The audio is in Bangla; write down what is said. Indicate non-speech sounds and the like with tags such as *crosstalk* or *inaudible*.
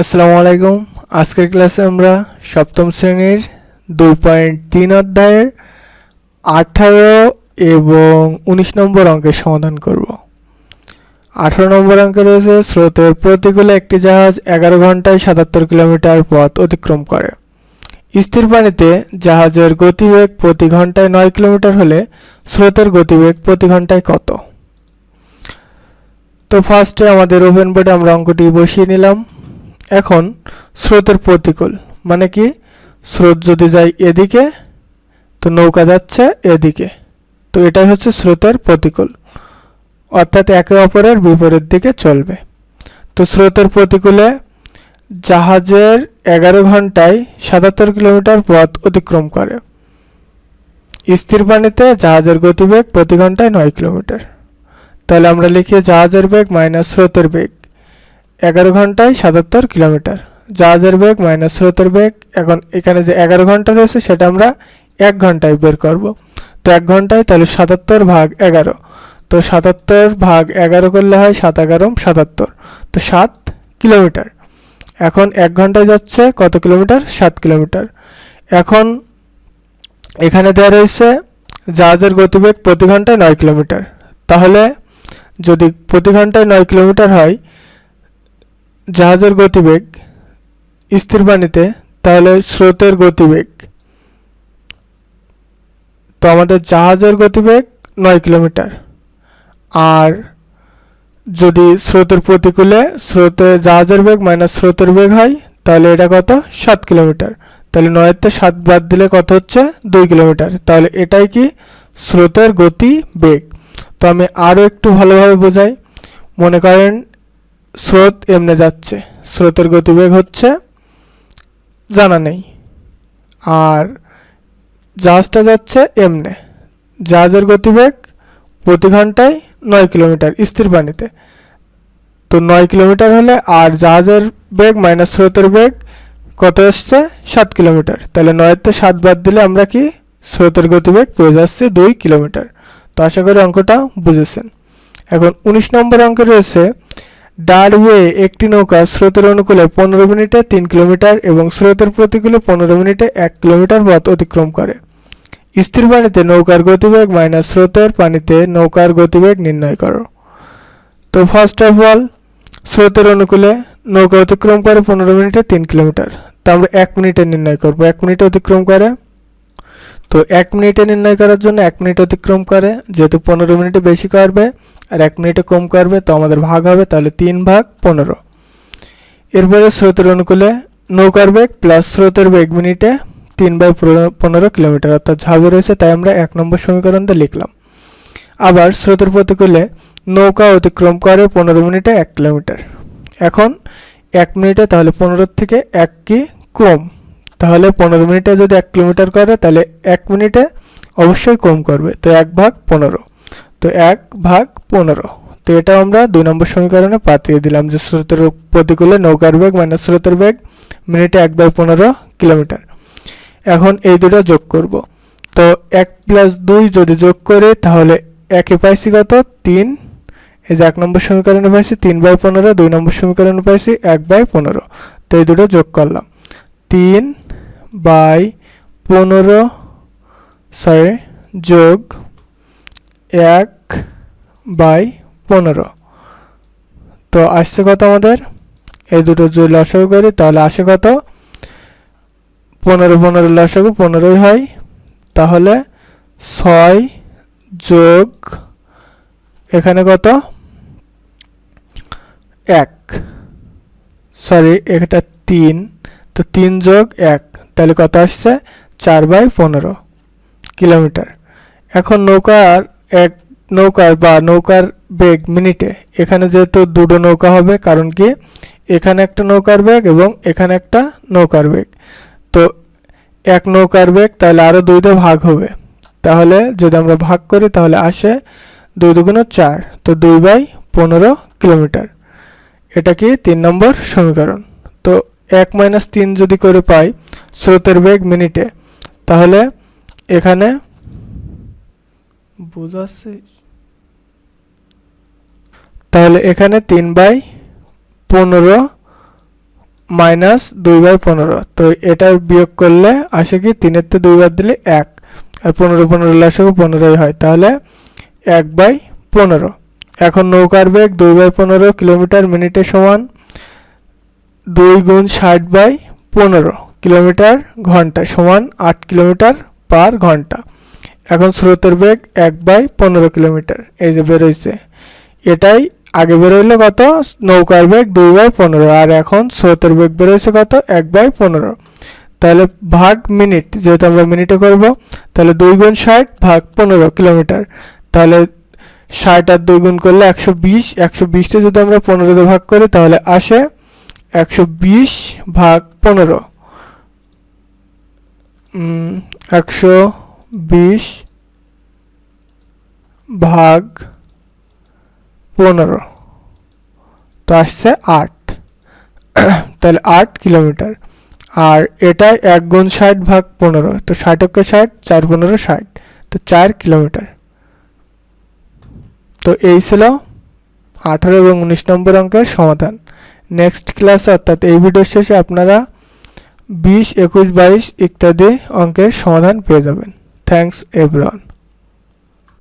আসসালামু আলাইকুম। আজকের ক্লাসে আমরা সপ্তম শ্রেণির দুই পয়েন্ট তিন অধ্যায়ের আঠারো এবং উনিশ নম্বর অঙ্কের সমাধান করব। আঠারো নম্বর অঙ্কে রয়েছে, স্রোতের প্রতিকূলে একটি জাহাজ এগারো ঘন্টায় সাতাত্তর কিলোমিটার পথ অতিক্রম করে। স্থির পানিতে জাহাজের গতিবেগ প্রতি ঘন্টায় নয় কিলোমিটার হলে স্রোতের গতিবেগ প্রতি ঘন্টায় কত? তো ফার্স্টে আমাদের ওপেন বোর্ডে আমরা অঙ্কটি বসিয়ে নিলাম। এখন স্রোতের প্রতিকূল। মানে কি? স্রোত যদি যায় এদিকে, তো নৌকা যাচ্ছে এদিকে। তো এটাই হচ্ছে স্রোতের প্রতিকূল। অর্থাৎ একে অপরের বিপরীত দিকে চলবে। তো স্রোতের প্রতিকূলে জাহাজের এগারো ঘন্টায় সাতাত্তর কিলোমিটার পথ অতিক্রম করে। স্থির পানিতে জাহাজের গতিবেগ প্রতি ঘন্টায় নয় কিলোমিটার। তাহলে আমরা লিখি জাহাজের বেগ মাইনাস স্রোতের বেগ। এগারো ঘন্টায় সাতাত্তর কিলোমিটার। জাহাজের বেগ মাইনাস স্রোতের বেগ। এখন এখানে যে এগারো ঘণ্টা রয়েছে, সেটা আমরা এক ঘন্টায় বের করব। তো এক ঘন্টায় তাহলে সাতাত্তর ভাগ এগারো। তো সাতাত্তর ভাগ এগারো করলে হয় সাত এগারো, সাতাত্তর। তো সাত কিলোমিটার। এখন এক ঘন্টায় যাচ্ছে কত কিলোমিটার? সাত কিলোমিটার। এখন এখানে দেওয়া রয়েছে জাহাজের গতিবেগ প্রতি ঘন্টায় নয় কিলোমিটার। তাহলে যদি প্রতি ঘন্টায় নয় কিলোমিটার হয় জাহাজের গতিবেগ, স্থির পানিতে তাহলে স্রোতের গতিবেগ। তো আমাদের জাহাজের গতিবেগ নয় কিলোমিটার। আর যদি স্রোতের প্রতিকূলে স্রোতে জাহাজের বেগ মাইনাস স্রোতের বেগ হয়, তাহলে এটা কত? সাত কিলোমিটার। তাহলে নয়েতে সাত বাদ দিলে কত হচ্ছে? দুই কিলোমিটার। তাহলে এটাই কি? স্রোতের গতি বেগ তো আমি আরও একটু ভালোভাবে বোঝাই। মনে করেন স্রোত এমনে যাচ্ছে। স্রোতের গতিবেগ হচ্ছে জানা নেই। আর জাহাজটা যাচ্ছে এমনে। জাহাজের গতিবেগ প্রতি ঘন্টায় নয় কিলোমিটার স্থির পানিতে। তো নয় কিলোমিটার হলে আর জাহাজের বেগ মাইনাস স্রোতের বেগ কত আসছে? সাত কিলোমিটার। তাহলে নয়েতে সাত বাদ দিলে আমরা কি স্রোতের গতিবেগ পেয়ে যাচ্ছে দুই কিলোমিটার। তো আশা করি অঙ্কটা বুঝেছেন। এখন উনিশ নম্বর অঙ্কে রয়েছে ডারওয়ে একটি নৌকা স্রোতের অনুকূলে পনেরো মিনিটে তিন কিলোমিটার এবং স্রোতের প্রতিকূলে পনেরো মিনিটে এক কিলোমিটার পথ অতিক্রম করে। স্থির পানিতে নৌকার গতিবেগ মাইনাস স্রোতের পানিতে নৌকার গতিবেগ নির্ণয় করো। তো ফার্স্ট অফ অল স্রোতের অনুকূলে নৌকা অতিক্রম করে পনেরো মিনিটে তিন কিলোমিটার। তা আমরা এক মিনিটে নির্ণয় করব। এক মিনিটে অতিক্রম করে। তো এক মিনিটে নির্ণয় করার জন্য এক মিনিট অতিক্রম করে, যেহেতু পনেরো মিনিটে বেশি করবে আর এক মিনিটে কম করবে, তো আমাদের ভাগ হবে, তাহলে তিন ভাগ পনেরো। এরপরে স্রোতের অনুকূলে নৌকার বেগ প্লাস স্রোতের বেগ মিনিটে তিন বাই পনেরো কিলোমিটার, অর্থাৎ ঝাবে রয়েছে, তাই আমরা এক নম্বর সমীকরণটা লিখলাম। আবার স্রোতের প্রতিকূলে নৌকা অতিক্রম করে পনেরো মিনিটে এক কিলোমিটার। এখন এক মিনিটে, তাহলে পনেরোর থেকে এক কি কম? তাহলে পনেরো মিনিটে যদি এক কিলোমিটার করে, তাহলে এক মিনিটে অবশ্যই কম করবে, তো এক ভাগ পনেরো। তো এক ভাগ পনেরো। তো এটা আমরা দুই নম্বর সমীকরণে পাঠিয়ে দিলাম যে স্রোতের প্রতিকূলে নৌকার বেগ মাইনাস স্রোতের বেগ মিনিটে এক বাই পনেরো কিলোমিটার। এখন এই দুটো যোগ করব। তো এক প্লাস দুই যদি যোগ করে তাহলে একে পাইছি কত? তিন। এই যে এক নম্বর সমীকরণে পাইছি তিন বাই পনেরো, দুই নম্বর সমীকরণে পাইছি এক বাই পনেরো। তো এই দুটো যোগ করলাম। তিন বাই পনেরো, ছয় যোগ এক বাই পনেরো। তো আসছে কত আমাদের? এই দুটো যদি লসাগু করি, তাহলে আসে কত? পনেরো পনেরো লসাগু পনেরোই হয়। তাহলে ছয় যোগ এখানে কত? এক। সরি, এটা তিন। তো তিন যোগ এক, তাহলে কত আসছে? চার বাই পনেরো কিলোমিটার। এখন নৌকার এক নৌকার বা নৌকার বেগ মিনিটে। এখানে যেহেতু দুটো নৌকা হবে, কারণ কি? এখানে একটা নৌকার বেগ এবং এখানে একটা নৌকার বেগ। তো এক নৌকার বেগ তাহলে আরও দুইটা ভাগ হবে। তাহলে যদি আমরা ভাগ করি, তাহলে আসে দুই দুগুণ চার। তো দুই বাই পনেরো কিলোমিটার। এটা কি? তিন নম্বর সমীকরণ। তো এক মাইনাস তিন যদি করে পাই, স্রোতের বেগ মিনিটে। তাহলে এখানে বুঝাচ্ছে। তাহলে এখানে তিন বাই পনেরো মাইনাস দুই বাই পনেরো। তো এটা বিয়োগ করলে আসে কি তিনের তো দুইবার দিলে এক। আর পনেরো পনেরো আসে পনেরোই হয়। তাহলে এক বাই পনেরো। এখন নৌকার বেগ দুই বাই পনেরো কিলোমিটার মিনিটে সমান দুই গুণ ষাট বাই পনেরো কিলোমিটার ঘণ্টা সমান আট কিলোমিটার পার ঘণ্টা। এখন স্রোতের বেগ এক বাই পনেরো কিলোমিটার। এই যে বেরোইছে। এটাই আগে বেরোইলো কত? নৌকার বেগ দুই বাই পনেরো। আর এখন স্রোতের বেগ বেরোইছে কত? এক বাই পনেরো। তাহলে ভাগ মিনিট, যেহেতু আমরা মিনিটে করব, তাহলে দুই গুণ ষাট ভাগ পনেরো কিলোমিটার। তাহলে ষাট আর দুই গুণ করলে একশো বিশ। একশো বিশটা যদি আমরা পনেরোতে ভাগ করি, তাহলে আসে একশো বিশ ভাগ পনেরো। একশো বিশ ভাগ পনেরো। তো আসছে আট। *coughs* তাহলে আট কিলোমিটার। আর এটা এক গুণ ষাট ভাগ পনেরো। তো ষাটকে ষাট, চার পনেরো ষাট। তো চার কিলোমিটার। তো এই ছিল আঠারো এবং উনিশ নম্বর অঙ্কের সমাধান। নেক্সট ক্লাসে অর্থাৎ এই ভিডিওর শেষে আপনারা বিশ, একুশ, বাইশ ইত্যাদি অঙ্কের সমাধান পেয়ে যাবেন। Thanks everyone.